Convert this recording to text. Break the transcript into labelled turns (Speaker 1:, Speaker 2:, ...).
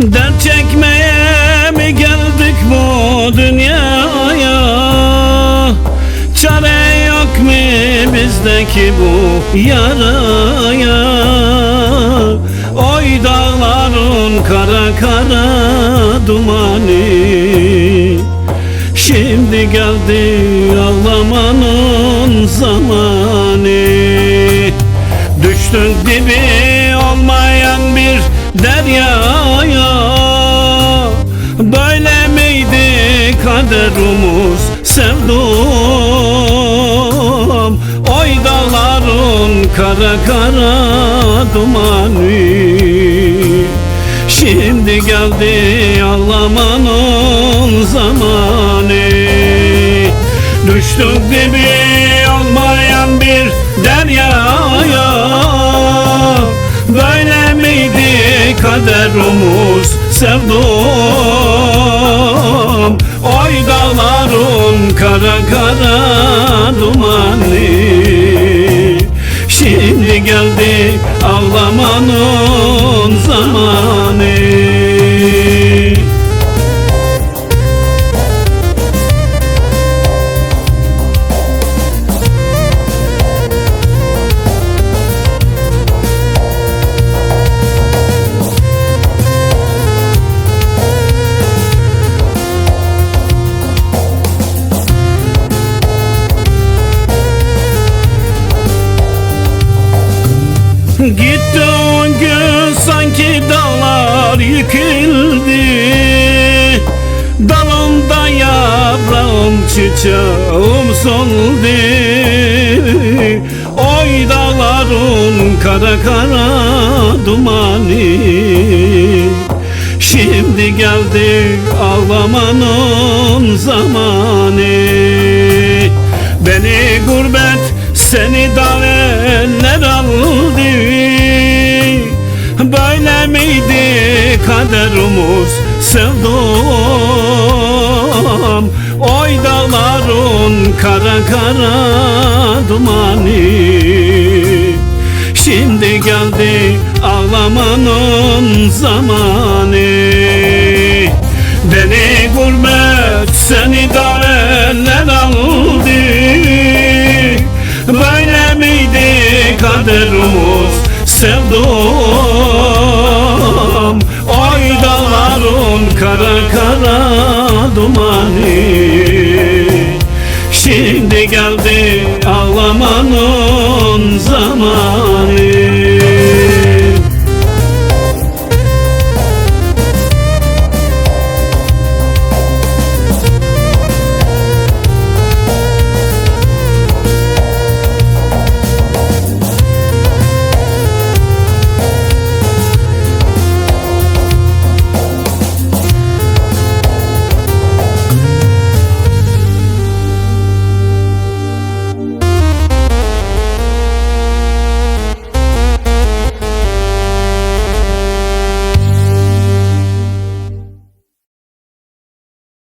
Speaker 1: Dert çekmeye mi geldik bu dünyaya? Çare yok mu bizdeki bu yaraya? Oy dağların kara kara dumanı. Şimdi geldi ağlamanın zamanı. Düştük dibi olmayan bir deryaya kaderimiz sevdum. Oy dağların kara kara dumanı. Şimdi geldi ağlamanın zamanı. Düştük dibi olmayan bir deryaya. Böyle miydi kaderimiz sevdum Oy dağların kara kara dumanı Gitti o gün sanki dağlar yıkıldı. Dalımda yaprağım çiçeğim soldu. Oy dağların kara kara dumanı. Şimdi geldi ağlamanın zamanı. Beni gurbet seni daveller miydi kaderimiz sevdum Oy dağların kara kara dumanı. Şimdi geldi ağlamanın zamanı. Beni gurbet seni daveller aldı. Böyle miydi kaderimiz sevdum kara kara dumanı Şimdi geldi ağlamanın zamanı